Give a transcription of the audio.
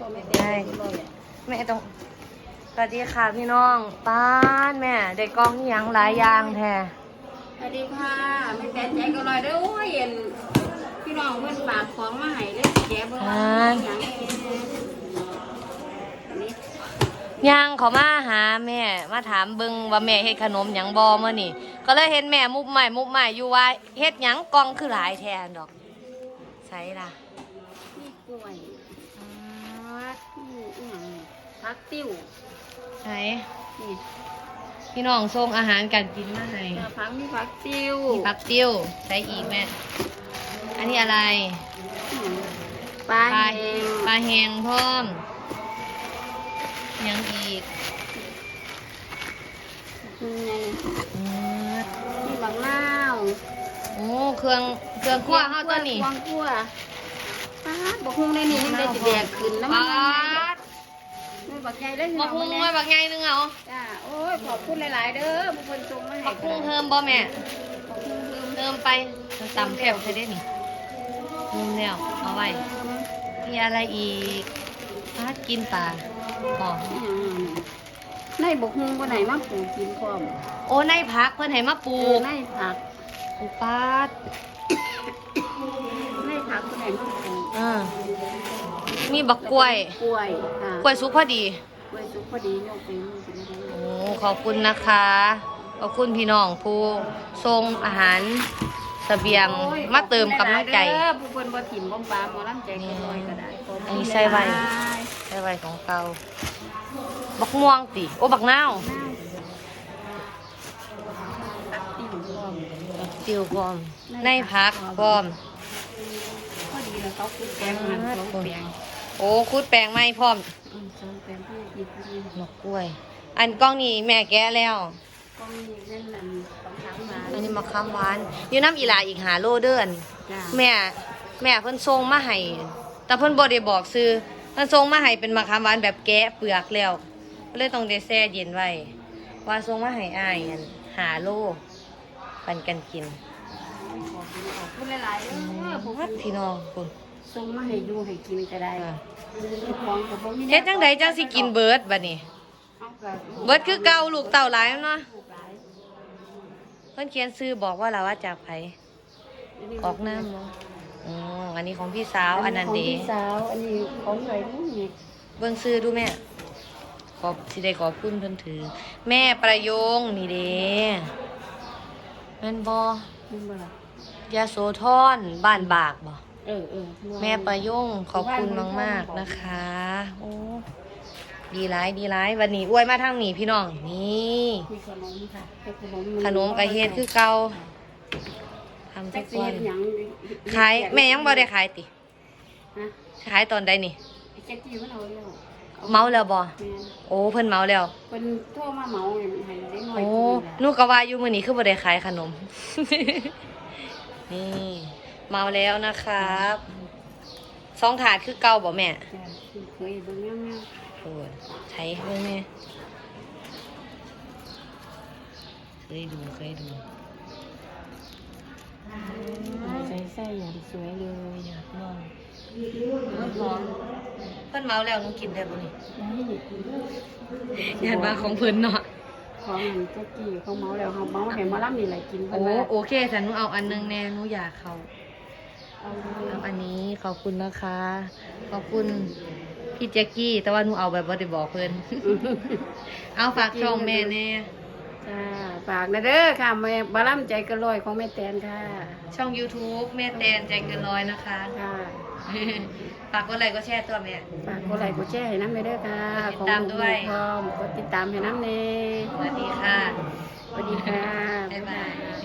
พ่อไม่เต้นก็เลยแม่ต้องสวัสดีค่ะพี่น้องป้านแม่ได้กล้องอหยังหลายอย่างแท้สวัสดีค่ะไม่เต้นใจก็เลยเด้อโอ้ยเห็นพี่น้องเพื่อนฝากของมาให้เลยแกเบิ่งว่ามีหยังอันนี้ย่างเขามาหาแม่ มาถามเบิงว่าแม่เฮ็ดขนมหยังบ่เมื่อนี่ ก็เลยเห็นแม่มุบใหม่มุบใหม่อยู่ว่าเฮ็ดหยังกล้องคือหลายแทนดอกใช่ล่ะมีกล้วย อ๋อมีอีหยังนี่ผักติ้วใช่นี่พี่น้องส่งอาหารการกินมาให้เออผักมีผักติ้วมีผักติ้วใส่อีกแม่ อันนี้อะไรอีหยังปลาปลาแห้งปลาแห้งพร้อมหยังอีกมีไงอืมมีบักนาวโอ้เครื่องเครื่องคั่วเฮาตัวนี้ ควงคั่ว ปลาดบักฮุงในนี่ยังได้จะแดกขึ้นแล้วปมันลามันบักใหญ่เลยบักฮุงไว้บักใหญ่นึงเอาจ้าโอ้ยขอบคุณหลาย ๆ เด้อบุคคลทรงมาให้บักฮุงเพิ่มบ่แม่บักฮุงเพิ่มเพิ่มไปตำแถวใช่ได้นี่เพิ่มแล้วเอาไว้มีอะไรอีกปลากินปลาหอมอหย่างนั้นในบักฮุงบ่ไหนมาปลูกกินพร้อมโอ้ในพักเพิ่นให้มาปลูเออกในผัก ปลูกปลาด ในผักบ่ไหนมาปลูกอ่ามีบักกล้วย กล้วยค่ะกล้วยสุกพอดี กล้วยสุกพอดีโยกไปโยกไปได้โอ้ขอบคุณนะคะ ขอบคุณพี่น้องผู้ส่งอาหารเสบียงโอ้ยมาเติมกำลังใจขอบคุณหลายๆเด้อผู้คนบ่ถิ่มบ่ปลาหมอลำใจก็ลอยก็ได้ขบคุณอันนี้ใส่ไว้หลายได้ไว้ของเก่าบักม่วงติโอ้บักนาวๆตักติ้วพร้อมติวพร้อมในพักพร้อมพอดีแล้ว เขาคุดแกงมันสองแปลงโอ้คุดแปลงไม้พร้อมอืมสองแปลงที่หยิบมาบักกล้วย อันกล้องนี้แม่แก้แล้ว ก็มีเล่นอันสองสามบาทอันนี้มะขามหวานอยู่น้ำอีหลาอีกหาโลเดือนจ้าแม่แม่เพิ่นส่งมาให้แต่เพิ่นบ่ได้บอกซื้อเพิ่นส่งมาให้เป็นมะขามหวานแบบแกะเปลือกแล้วก็เลยต้องได้แช่เย็นไว้ว่าส่งมาให้อ้ายอันหาโลปันกันกิน ขอบคุณขอบคุณหลายๆเด้อผมวัดพี่น้องคุณส่งมาให้อยู่ให้กินก็ได้ของก็บ่มีเฮ็ดจังไดจังสิกินเบิดบัดนี้เอาก็เบิดคือเก่าลูกเต่าหลายเนาะลูกหลายเพิ่นเขียนซื้อบอกว่าเราว่าจากไผออกน้ำเนาะอืออันนี้ของพี่สาวอันนั้นของเดีพี่สาวอันนี้ของใครนี่เบิ่งซื้อดูแม่ขอบสิได้ขอบคุณเพิ่นถือ แม่ประโยงนี่เด้แม่นบ่ นี่บ่ล่ะยาโสธรบ้านบากบ่เออเออแม่ประโยงขอบคุณมากๆนะคะ โอ้ดีร้ายดีร้ายวันนี้อวยมาทางนี้พี่น้องนี่มีขนมค่ะให้ขนมขนมกระเฮ็ดคือเก่าทำแท็ทุกกซี่วันหยังขายแม่ยังบ่ได้ขายติฮะขายตอนใดนี่แท็กซี่มันเอาแล้ว เมาแล้วบ่แม่นโอ้เพิ่นเมาแล้วเพิ่นโทรมาเหมาให้ได้น้อยโอ้กินนี่หนูก็ว่าอยู่มื้อนี้คือบ่ได้ขายขนม นี่เมาแล้วนะครับสองถาดคือเก่าบ่แม่จ้ะเคยเบิ่งแม่โอ้ยใช้เบิ่งแม่เคยดูเคยดูๆใส่ใส่อย่างสวยเลยอยากลองเพิ่นหอม เพิ่นเมาแล้วหนูกินได้บ่นี่อยากว่าของเพิ่นเนาะของอันแท็กซี่เขาเหมาแล้วเขาเหมาให้หมารับนี่แหละกินเพิ่โอ้นว่าโอเคแต่หนูเอาอันนึงแน่หนูอยากเขาเอาเลยเอาอันนี้ขอบคุณนะคะ ขอบคุณพี่แจ็กกี้ แต่ว่าหนูเอาแบบว่าได้บอกเพิ่นเอาฝากช่องแม่แน่ จ้าฝากนะเด้อค่ะแม่บาล่ำใจกระลอยของแม่แตนค่ะช่อง YouTube แม่แตนใจเกินร้อยนะคะ ค่ะฝากกดไลค์ก็แชร์ตัวแม่ ฝากกดไลค์กดแชร์ให้น้ำไปเด้อค่ะติดตามด้วย ของลูกพร้อมกดติดตามให้น้ำเน่สวัสดีค่ะ สวัสดีค่ะ บ๊ายบาย